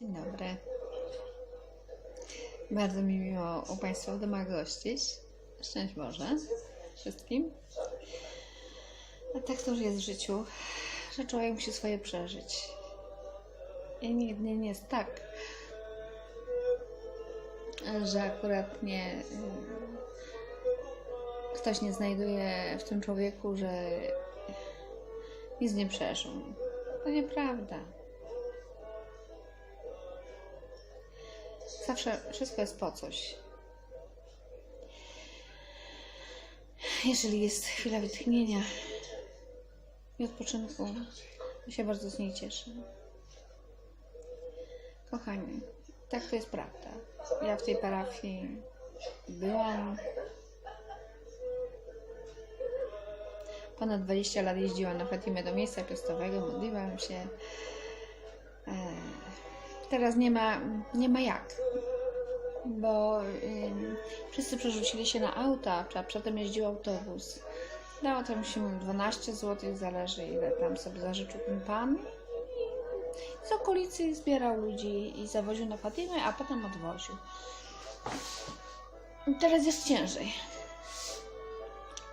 Dzień dobry. Bardzo mi miło u Państwa w domach gościć. Szczęść Boże wszystkim. A tak to już jest w życiu, że człowiek musi swoje przeżyć. I nigdy nie jest tak, że akurat nie. y, Ktoś nie znajduje w tym człowieku, że nic nie przeżył. To nieprawda. Zawsze wszystko jest po coś. Jeżeli jest chwila wytchnienia i odpoczynku, to się bardzo z niej cieszę. Kochani, tak to jest prawda. Ja w tej parafii byłam. Ponad 20 lat jeździłam na Fatimę do miejsca piastowego, modliłam się. Teraz nie ma, nie ma jak, bo ym, wszyscy przerzucili się na auta, a przedtem jeździł autobus. Dało tam się 12 zł, zależy ile tam sobie zażyczył ten pan. Z okolicy zbierał ludzi i zawoził na Fatimę, a potem odwoził. Teraz jest ciężej.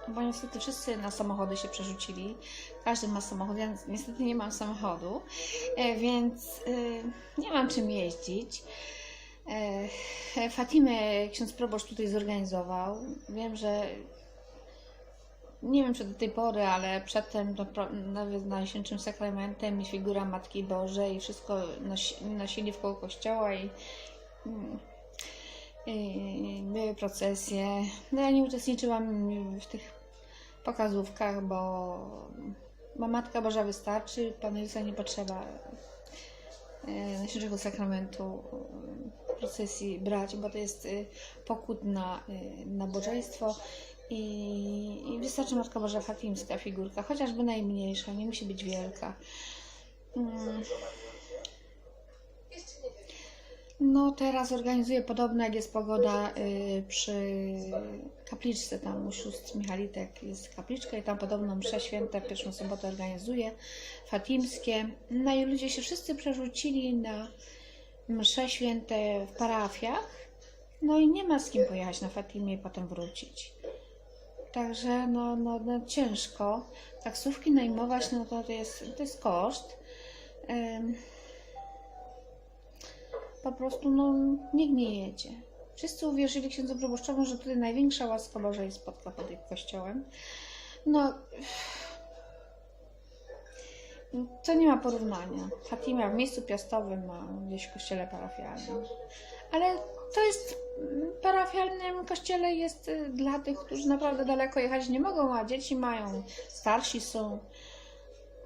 Bo niestety wszyscy na samochody się przerzucili. Każdy ma samochód. Ja niestety nie mam samochodu, e, więc e, nie mam czym jeździdzić. E, Fatimę ksiądz proboszcz tutaj zorganizował. Wiem, że nie wiem czy do tej pory, ale przedtem nawet Najświętszym Sakramentem i figura Matki Bożej i wszystko nosi, nosili wkoło kościoła i, mm, i były procesje. No ja nie uczestniczyłam w tych pokazówkach, bo, bo Matka Boża wystarczy, Panu Jezusa nie potrzeba e, Najświętszego Sakramentu e, procesji brać, bo to jest e, pokut na e, nabożeństwo i, i wystarczy Matka Boża Fatimska figurka, chociażby najmniejsza, nie musi być wielka. No teraz organizuję podobno jak jest pogoda y, przy kapliczce tam u sióstr Michalitek jest kapliczka i tam podobno msze święte w pierwszą sobotę organizuje fatimskie. No i ludzie się wszyscy przerzucili na msze święte w parafiach. No i nie ma z kim pojechać na Fatimie i potem wrócić. Także no, no, no ciężko. Taksówki najmować, no to, to, jest, to jest koszt. Ym, po prostu no, nikt nie jedzie. Wszyscy uwierzyli księdzu proboszczowi, że tutaj największa łaska Boża jest spotka pod ich kościołem. No, to nie ma porównania. Fatima w miejscu piastowym, a gdzieś w kościele parafialnym. Ale to jest parafialnym kościele jest y, dla tych, którzy naprawdę daleko jechać nie mogą, a dzieci mają, starsi są.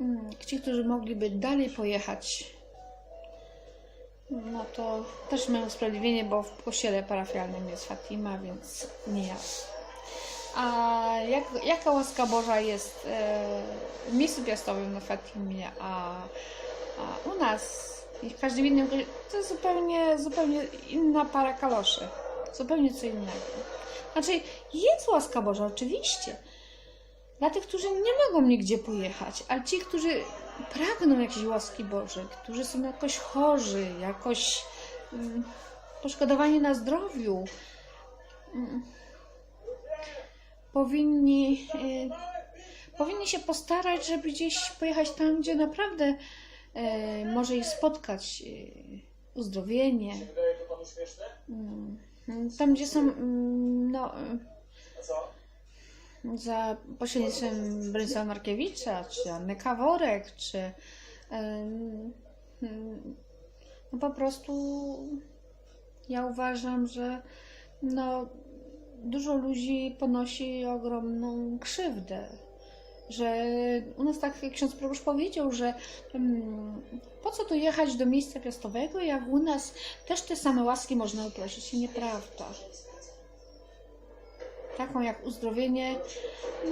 Mm, Ci, którzy mogliby dalej pojechać, no to też mają usprawiedliwienie, bo w kościele parafialnym jest Fatima, więc nie ja. A jak, jaka łaska Boża jest e, w miejscu piastowym na Fatimie, a, a u nas i w każdym innym to jest zupełnie, zupełnie inna para kaloszy. Zupełnie co innego. Znaczy, jest łaska Boża, oczywiście. Dla tych, którzy nie mogą nigdzie pojechać, ale ci, którzy pragną jakiejś łaski Bożej, którzy są jakoś chorzy, jakoś mm, poszkodowani na zdrowiu, mm, powinni, y, powinni się postarać, żeby gdzieś pojechać tam, gdzie naprawdę y, może ich spotkać y, uzdrowienie. Mm, Tam, gdzie są no? Za pośrednictwem Bronisława Markiewicza, czy Anny Kaworek, czy em, mm, no po prostu ja uważam, że no, dużo ludzi ponosi ogromną krzywdę. Że u nas tak jak ksiądz proboszcz powiedział, że mm, po co tu jechać do miejsca piastowego, jak u nas też te same łaski można uprosić. Nieprawda taką jak uzdrowienie,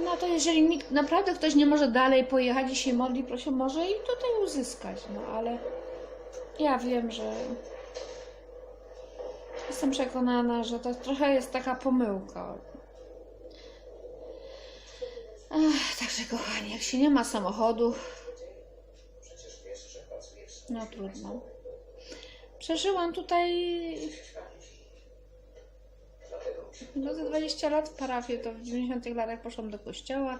no to jeżeli nikt, naprawdę ktoś nie może dalej pojechać i się modli, proszę, może i tutaj uzyskać, no ale ja wiem, że jestem przekonana, że to trochę jest taka pomyłka. Ach, także kochani, jak się nie ma samochodu, no trudno. Przeżyłam tutaj no, ze 20 lat w parafii, to w 90 latach poszłam do kościoła.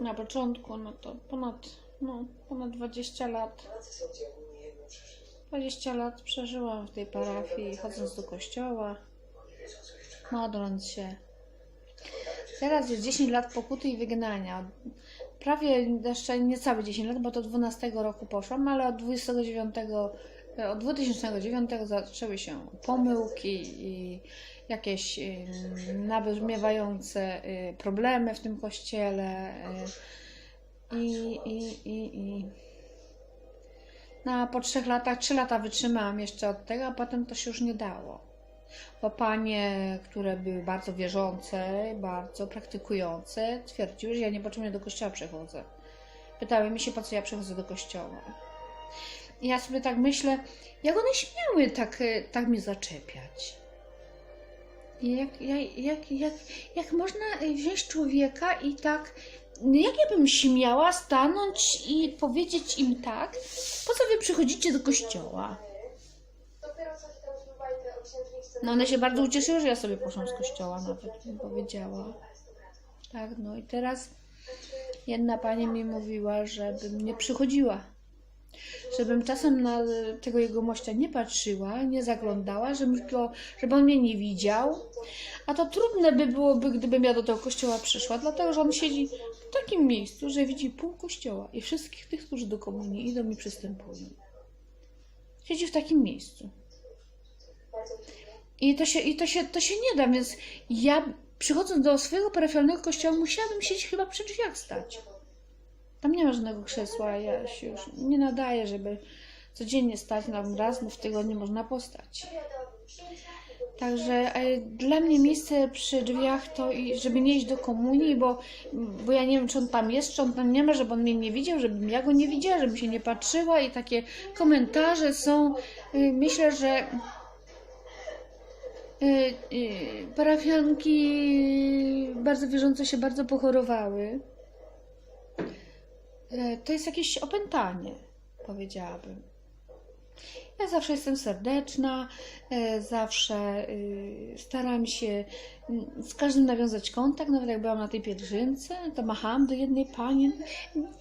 Na początku, no to ponad, no, ponad 20 lat. pracy są dzielni nie jedno przeżyć. 20 lat przeżyłam w tej parafii, chodząc do kościoła, modląc się. Teraz jest 10 lat pokuty i wygnania. Prawie jeszcze niecałe 10 lat, bo to 12 roku poszłam, ale od 29, e, od 2009 zaczęły się pomyłki i jakieś ym, nabrzmiewające y, problemy w tym kościele. y, I, i, i, i. No, po trzech latach, trzy lata wytrzymałam jeszcze od tego, a potem to się już nie dało. Bo panie, które były bardzo wierzące, bardzo praktykujące, twierdziły, że ja niepotrzebnie do kościoła przychodzę. Pytały mi się, po co ja przychodzę do kościoła. Ja sobie tak myślę, jak one śmiały tak, e, tak mnie zaczepiać. Jak, jak, jak, jak, jak można e, wziąć człowieka i tak, no jak ja bym śmiała stanąć i powiedzieć im tak, po co wy przychodzicie do kościoła? No one się bardzo ucieszyły, że ja sobie poszłam z kościoła nawet, mi powiedziała. Tak, no i teraz jedna pani mi mówiła, żebym nie przychodziła. Żebym czasem na tego jego mościa nie patrzyła, nie zaglądała, żebym go, żeby on mnie nie widział. A to trudne by byłoby, gdybym ja do tego kościoła przyszła, dlatego że on siedzi w takim miejscu, że widzi pół kościoła i wszystkich tych, którzy do komunii idą i przystępują. Siedzi w takim miejscu. I to się, i to się, to się nie da, więc ja przychodząc do swojego parafialnego kościoła musiałabym siedzieć chyba przy drzwiach stać. Tam nie ma żadnego krzesła, ja się już nie nadaję, żeby codziennie stać, nawet raz w tygodniu można postać. Także e, dla mnie miejsce przy drzwiach to, i żeby nie iść do komunii, bo, bo ja nie wiem, czy on tam jest, czy on tam nie ma, żeby on mnie nie widział, żebym ja go nie widziała, żebym się nie patrzyła i takie komentarze są, y, myślę, że y, parafianki bardzo wierzące się bardzo pochorowały. E, To jest jakieś opętanie, powiedziałabym. Ja zawsze jestem serdeczna, e, zawsze y, staram się z każdym nawiązać kontakt. Nawet jak byłam na tej pielgrzymce, to machałam do jednej pani.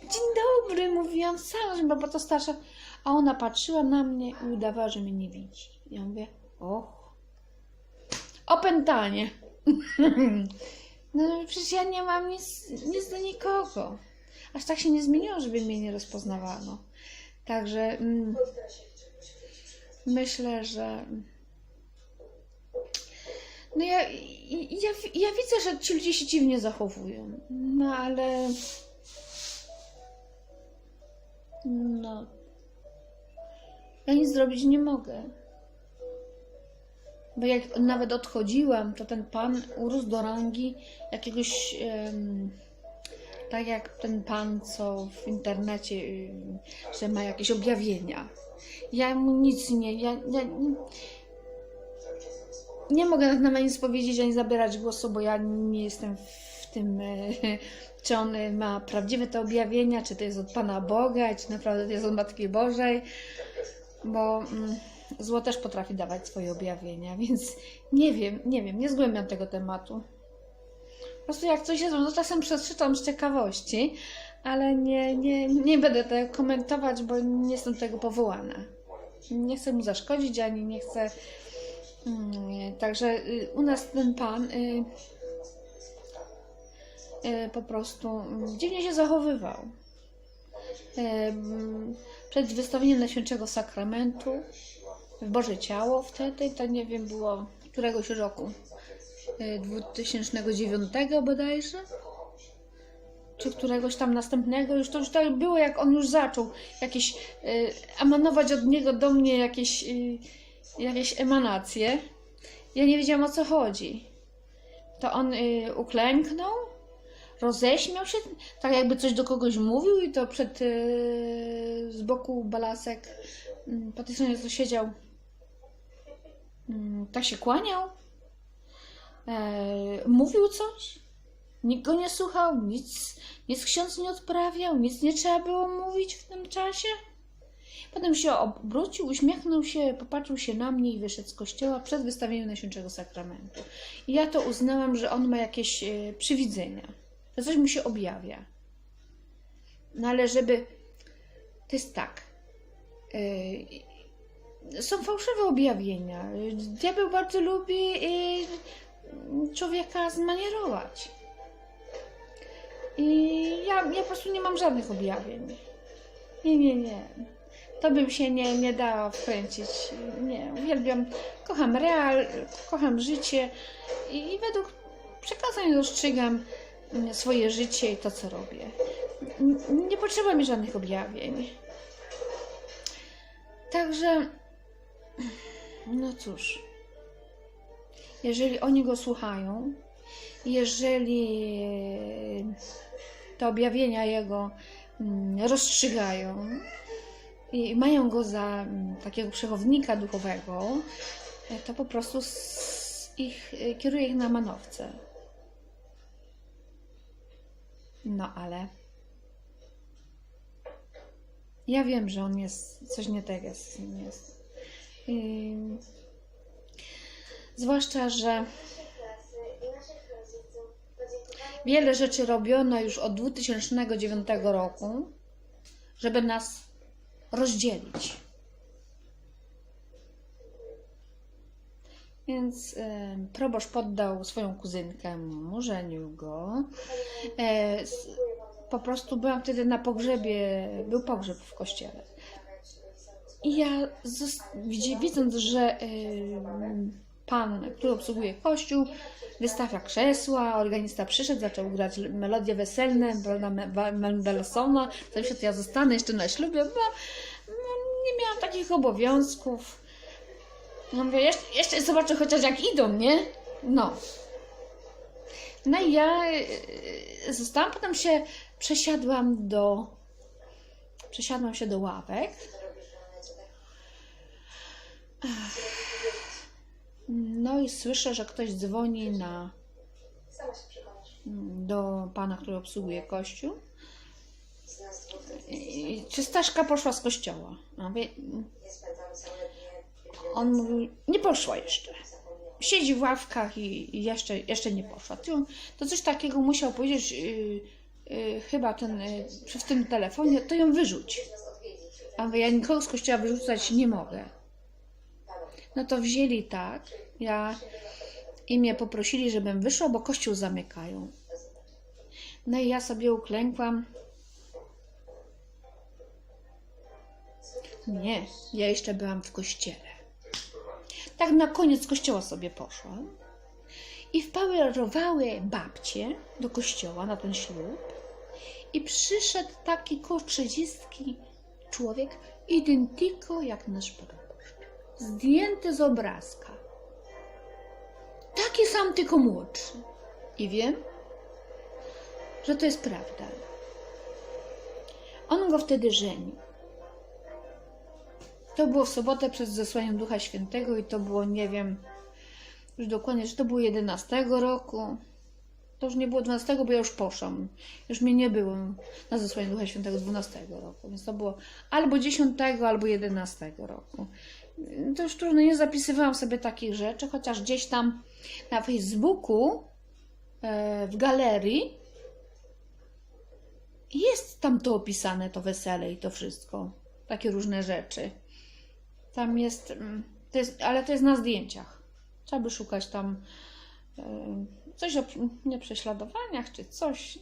Dzień dobry, mówiłam sama, że była to starsza. A ona patrzyła na mnie i udawała, że mnie nie widzi. Ja mówię, och, opętanie. No przecież ja nie mam nic, nic do nikogo. Aż tak się nie zmieniło, żeby mnie nie rozpoznawano. Także mm, myślę, że. No ja, ja, ja widzę, że ci ludzie się dziwnie zachowują. No ale. No. Ja nic zrobić nie mogę. Bo jak nawet odchodziłam, to ten pan urósł do rangi jakiegoś. em, tak jak ten pan, co w internecie, ym, że ma jakieś objawienia. Ja mu nic nie. Ja, ja nie, nie mogę na nic powiedzieć ani zabierać głosu, bo ja nie jestem w tym, e, czy on ma prawdziwe te objawienia, czy to jest od Pana Boga, czy naprawdę to jest od Matki Bożej, bo mm, zło też potrafi dawać swoje objawienia, więc nie wiem, nie wiem, nie zgłębiam tego tematu. Po prostu jak coś jest, no czasem przeczytam z ciekawości, ale nie, nie, nie będę tego komentować, bo nie jestem do tego powołana. Nie chcę mu zaszkodzić, ani nie chcę. Mm, Także y, u nas ten pan y, y, po prostu mm, dziwnie się zachowywał. Mm, Przed wystawieniem Najświętszego Sakramentu w Boże Ciało wtedy, to nie wiem, było któregoś roku. Y, 2009 bodajże czy któregoś tam następnego, już to już tak było, jak on już zaczął jakieś y, emanować od niego do mnie jakieś, y, jakieś emanacje. Ja nie wiedziałam o co chodzi. To on y, uklęknął, roześmiał się, tak jakby coś do kogoś mówił i to przed y, z boku balasek y, stronie co siedział y, tak się kłaniał e, mówił coś Nikt go nie słuchał, nic, nic ksiądz nie odprawiał, nic nie trzeba było mówić w tym czasie. Potem się obrócił, uśmiechnął się, popatrzył się na mnie i wyszedł z kościoła przed wystawieniem Najświętszego Sakramentu. I ja to uznałam, że on ma jakieś e, przywidzenia, że coś mu się objawia. No ale żeby. To jest tak. e, Są fałszywe objawienia. Diabeł bardzo lubi e, człowieka zmanierować. I ja, ja po prostu nie mam żadnych objawień. Nie, nie, nie. To bym się nie, nie dała wkręcić. Nie, uwielbiam, kocham real, kocham życie i, i według przekazań rozstrzygam mm, swoje życie i to, co robię. Nie potrzeba mi żadnych objawień. Także, no cóż, jeżeli oni go słuchają, jeżeli te objawienia jego mm, rozstrzygają i mają go za mm, takiego przewodnika duchowego, e, to po prostu ich, e, kieruje ich na manowce. No ale ja wiem, że on jest, coś nie tak jest jest. Ym, zwłaszcza, że Wiele rzeczy robiono już od 2009 roku, żeby nas rozdzielić. Więc e, proboszcz poddał swoją kuzynkę mu, żenił go. E, po prostu byłam wtedy na pogrzebie, był pogrzeb w kościele. I ja widząc, że y, pan, który obsługuje kościół, wystawia krzesła, organista przyszedł, zaczął grać melodie weselne, Mendelssohna, zawsze to ja zostanę jeszcze na ślubie, bo no, nie miałam takich obowiązków. No mówię, jeszcze, jeszcze zobaczę chociaż jak idą, nie? No. No i ja y, zostałam, potem się przesiadłam do przesiadłam się do ławek No i słyszę, że ktoś dzwoni na, do pana, który obsługuje kościół. I, czy Staszka poszła z kościoła? On mówił, nie poszła jeszcze. Siedzi w ławkach i, jeszcze, jeszcze nie poszła. To, to coś takiego musiał powiedzieć yy, yy, chyba ten, yy, w tym telefonie, to ją wyrzuć. A mówię, ja nikogo z kościoła wyrzucać nie mogę. No to wzięli tak, ja i mnie poprosili, żebym wyszła, bo kościół zamykają. No i ja sobie uklękłam. Nie, ja jeszcze byłam w kościele. Tak na koniec kościoła sobie poszłam. I wpawerowały babcie do kościoła na ten ślub. I przyszedł taki koło człowiek, identyko jak nasz proboszcz. Zdjęty z obrazka. Taki sam, tylko młodszy. I wiem, że to jest prawda. On go wtedy żenił. To było w sobotę przed zesłaniem Ducha Świętego i to było, nie wiem, już dokładnie, że to było 11 roku. To już nie było 12, bo ja już poszłam. Już mnie nie było na zesłaniu Ducha Świętego z 12 roku, więc to było albo 10, albo 11 roku. To już trudno, nie zapisywałam sobie takich rzeczy, chociaż gdzieś tam na Facebooku e, w galerii jest tam to opisane, to wesele i to wszystko. Takie różne rzeczy. Tam jest, mm, to jest ale to jest na zdjęciach. Trzeba by szukać tam e, coś o nieprześladowaniach czy coś.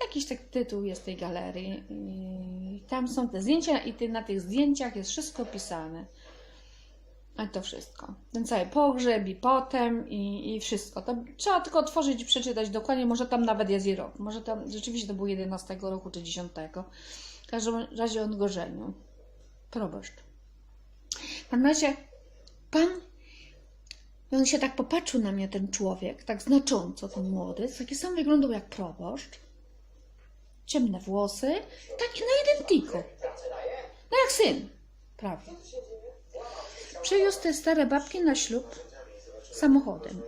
Jakiś tak tytuł jest tej galerii. I tam są te zdjęcia i ty, na tych zdjęciach jest wszystko opisane. A to wszystko. Ten cały pogrzeb i potem i, i wszystko. To trzeba tylko otworzyć i przeczytać dokładnie. Może tam nawet jest i rok. Może tam rzeczywiście to było 11 roku czy 10. W każdym razie on go żenił. Proboszcz. W każdym razie pan on się tak popatrzył na mnie, ten człowiek, tak znacząco, ten młody, taki sam wyglądał jak proboszcz. Ciemne włosy, taki no identyko. No jak syn, prawie. Przywiózł te stare babki na ślub samochodem.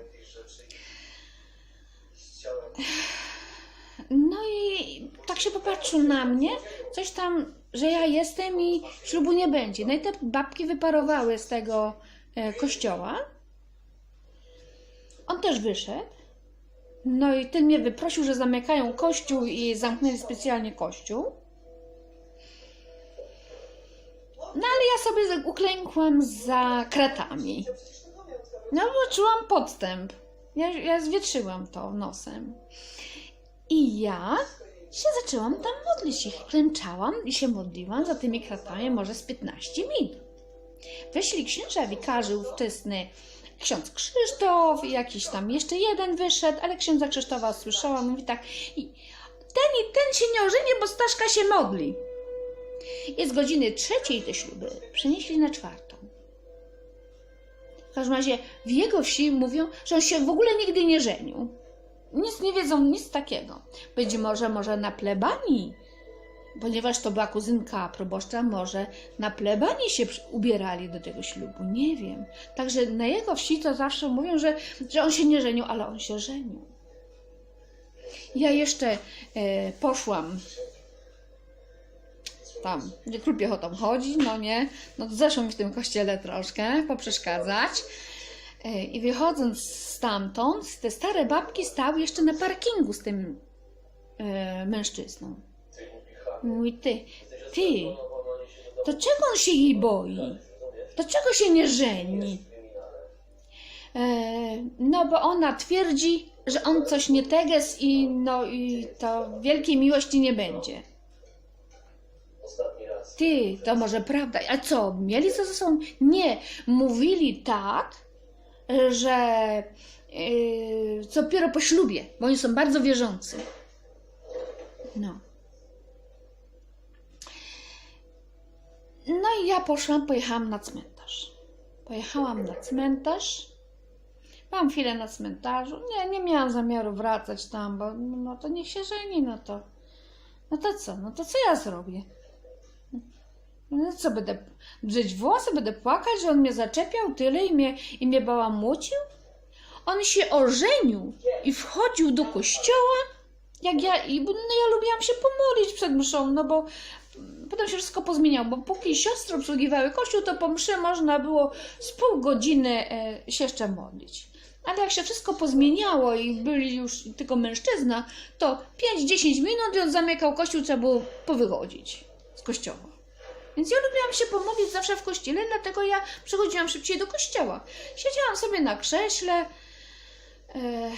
no i tak się popatrzył na mnie, coś tam, że ja jestem i ślubu nie będzie. No i te babki wyparowały z tego e, kościoła. On też wyszedł. No i ten mnie wyprosił, że zamykają kościół i zamknęli specjalnie kościół. No ale ja sobie uklękłam za kratami. No bo czułam podstęp. Ja, ja zwietrzyłam to nosem. I ja się zaczęłam tam modlić. I klęczałam i się modliłam za tymi kratami może z 15 minut. Weszli księża wikarze ówczesny, ksiądz Krzysztof i jakiś tam jeszcze jeden wyszedł, ale księdza Krzysztofa słyszałam, mówi tak ten i ten się nie ożeni, bo Staszka się modli. I z godziny trzeciej te śluby przenieśli na czwartą. W każdym razie w jego wsi mówią, że on się w ogóle nigdy nie żenił. Nic nie wiedzą, nic takiego. Być może, może na plebanii, ponieważ to była kuzynka proboszcza, może na plebanii się ubierali do tego ślubu. Nie wiem. Także na jego wsi to zawsze mówią, że, że on się nie żenił, ale on się żenił. Ja jeszcze e, poszłam tam, gdzie król piechotą chodzi, no nie, no to zeszło mi w tym kościele troszkę poprzeszkadzać. E, I wychodząc stamtąd, te stare babki stały jeszcze na parkingu z tym e, mężczyzną. Mówi, ty, ty, to czego on się jej boi? To czego się nie żeni? E, no bo ona twierdzi, że on coś nie teges i no i to wielkiej miłości nie będzie. Ty, to może prawda. A co, mieli co ze sobą? Nie, mówili tak, że yy, co dopiero po ślubie, bo oni są bardzo wierzący. No. Ja poszłam, pojechałam na cmentarz. Pojechałam na cmentarz. Byłam chwilę na cmentarzu. Nie, nie miałam zamiaru wracać tam, bo no to niech się żeni, no to. No to co? No to co ja zrobię? No co, będę drzeć włosy, będę płakać, że on mnie zaczepiał tyle i mnie, i mnie bałamucił? On się ożenił i wchodził do kościoła, jak ja, i no ja lubiłam się pomodlić przed mszą, no bo potem się wszystko pozmieniało, bo póki siostry obsługiwały kościół, to po mszy można było z pół godziny e, się jeszcze modlić. Ale jak się wszystko pozmieniało i byli już tylko mężczyzna, to 5-10 minut i on zamykał kościół, trzeba było powychodzić z kościoła. Więc ja lubiłam się pomodlić zawsze w kościele, dlatego ja przychodziłam szybciej do kościoła. Siedziałam sobie na krześle. E,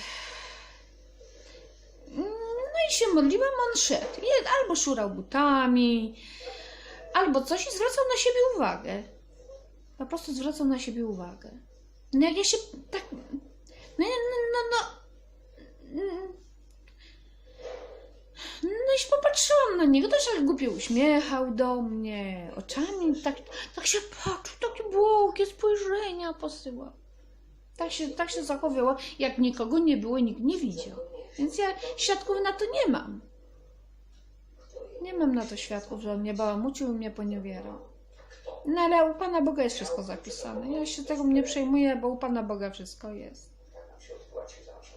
i się modliłam, on szedł. I albo szurał butami, albo coś i zwracał na siebie uwagę. Po prostu zwracał na siebie uwagę. No jak ja się tak... No, no, no, no, no i popatrzyłam na niego, też tak głupio uśmiechał do mnie, oczami, tak, tak się patrzył, takie błogie spojrzenia posyłał. Tak się, tak się zachowywał, jak nikogo nie było, nikt nie widział. Więc ja świadków na to nie mam. Nie mam na to świadków, że on mnie bałamucił i mnie poniewierał. No ale u Pana Boga jest wszystko zapisane. Ja się tego nie przejmuję, bo u Pana Boga wszystko jest.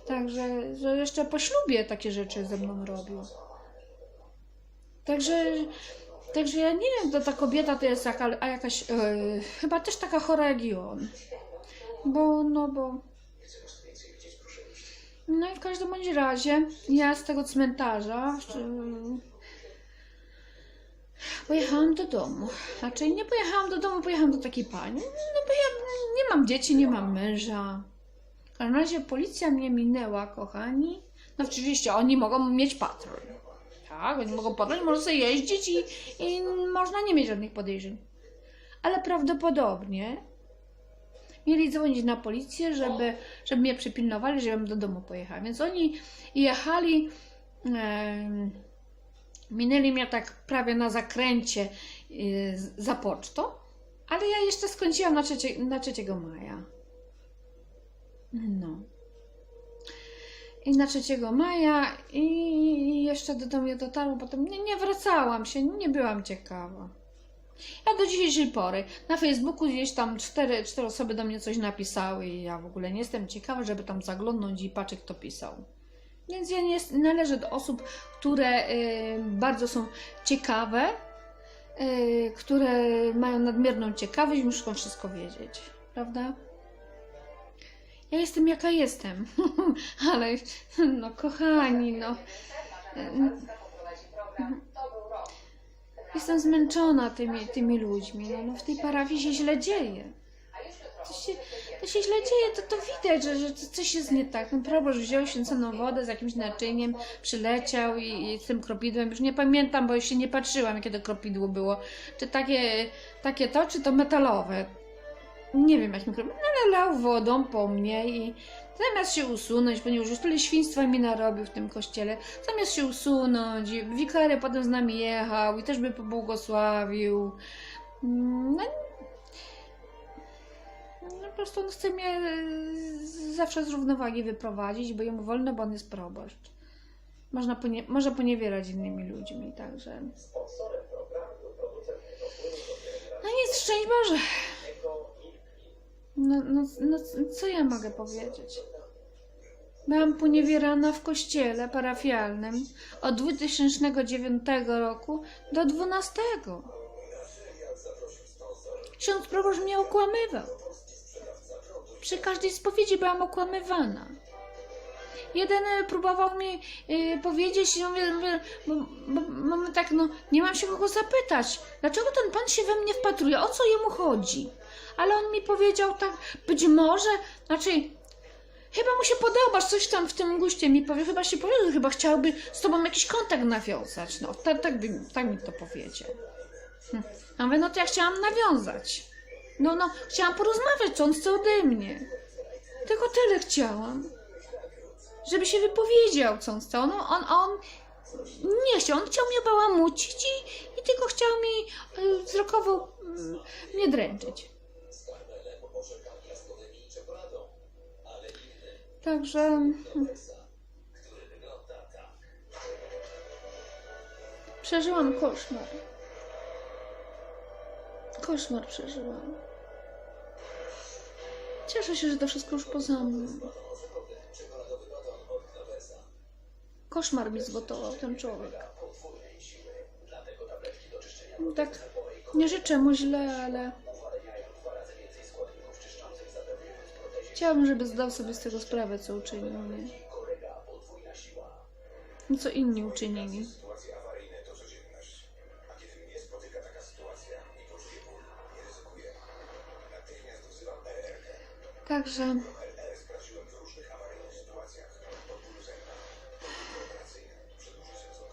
Także, że jeszcze po ślubie takie rzeczy ze mną robił. Także, także ja nie wiem, to ta kobieta to jest jaka, a jakaś, e, chyba też taka chora jak i on. Bo, no bo, Nie chcę was więcej widzieć, proszę iść. No i w każdym bądź razie, ja z tego cmentarza e, pojechałam do domu. Znaczy nie pojechałam do domu, pojechałam do takiej pani. No bo ja nie mam dzieci, nie mam męża. W każdym razie policja mnie minęła, kochani. No oczywiście oni mogą mieć patrol. Tak, oni mogą patrol, można sobie jeździć i, i można nie mieć żadnych podejrzeń. Ale prawdopodobnie mieli dzwonić na policję, żeby, żeby mnie przypilnowali, żebym do domu pojechała. Więc oni jechali, minęli mnie tak prawie na zakręcie y, za pocztą, ale ja jeszcze skończyłam na, trzecie, na 3 maja. No. I na 3 maja i jeszcze do domu dotarłam, potem nie, nie wracałam się, nie byłam ciekawa. Ja do dzisiejszej pory na Facebooku gdzieś tam cztery, cztery osoby do mnie coś napisały i ja w ogóle nie jestem ciekawa, żeby tam zaglądnąć i patrzeć kto pisał. Więc ja nie należę do osób, które y, bardzo są ciekawe, y, które mają nadmierną ciekawość muszą wszystko wiedzieć, prawda? Ja jestem jaka jestem, ale no kochani, no. Jestem zmęczona tymi, tymi ludźmi. No, no w tej parafii się źle dzieje. To się, to się źle dzieje, to, to widać, że, że coś jest nie tak. Ten proboszcz wziął święconą wodę z jakimś naczyniem, przyleciał i, i z tym kropidłem. Już nie pamiętam, bo już się nie patrzyłam, jakie to kropidło było. Czy takie, takie to, czy to metalowe. Nie wiem, jakim kropidłem. Ale lał wodą po mnie i zamiast się usunąć, ponieważ już tyle świństwa mi narobił w tym kościele, zamiast się usunąć, wikary potem z nami jechał i też by pobłogosławił. No, no po prostu on chce mnie e, zawsze z równowagi wyprowadzić, bo jemu wolno, bo on jest proboszcz. Można ponie, może poniewierać innymi ludźmi, także... No nic, szczęść Boże! No, no, no, co ja mogę powiedzieć? Byłam poniewierana w kościele parafialnym od 2009 roku do 2012. Ksiądz proboszcz mnie okłamywał. Przy każdej spowiedzi byłam okłamywana. Jeden e, próbował mi e, powiedzieć, no, mówię, mówię, bo, bo mamy tak, no, nie mam się kogo zapytać, dlaczego ten pan się we mnie wpatruje, o co jemu chodzi? Ale on mi powiedział tak, być może, znaczy, chyba mu się podobasz, coś tam w tym guście mi powie, chyba się powiedział, chyba chciałby z tobą jakiś kontakt nawiązać, no, tak, tak, tak mi to powiedział. Hm. A mówię, no to ja chciałam nawiązać. No, no, chciałam porozmawiać, co on chce ode mnie. Tylko tyle chciałam. Żeby się wypowiedział, co on chce. On, on, on nie chciał, on chciał mnie bałamucić i, i tylko chciał mi y, wzrokowo y, mnie dręczyć. Także mm, przeżyłam koszmar. Koszmar przeżyłam. Cieszę się, że to wszystko już poza mną. Koszmar mi zgotował ten człowiek. Tak, nie życzę mu źle, ale chciałabym, żeby zdał sobie z tego sprawę, co uczynił mnie. I co inni uczynili. Sytuacje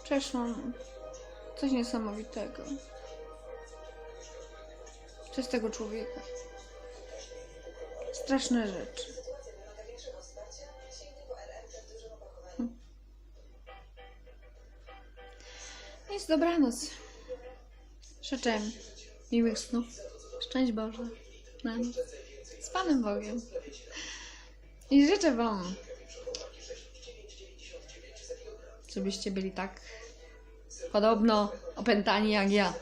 przeszłam coś niesamowitego. Przez tego człowieka. Straszne rzeczy. Hm. Więc dobranoc. Życzę miłych snów. Szczęść Boże. Z Panem Bogiem. I życzę Wam, żebyście byli tak podobno opętani jak ja.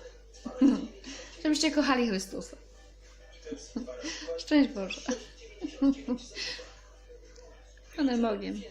Żebyście kochali Chrystusa. Szczęść Boże. Panem Bogiem.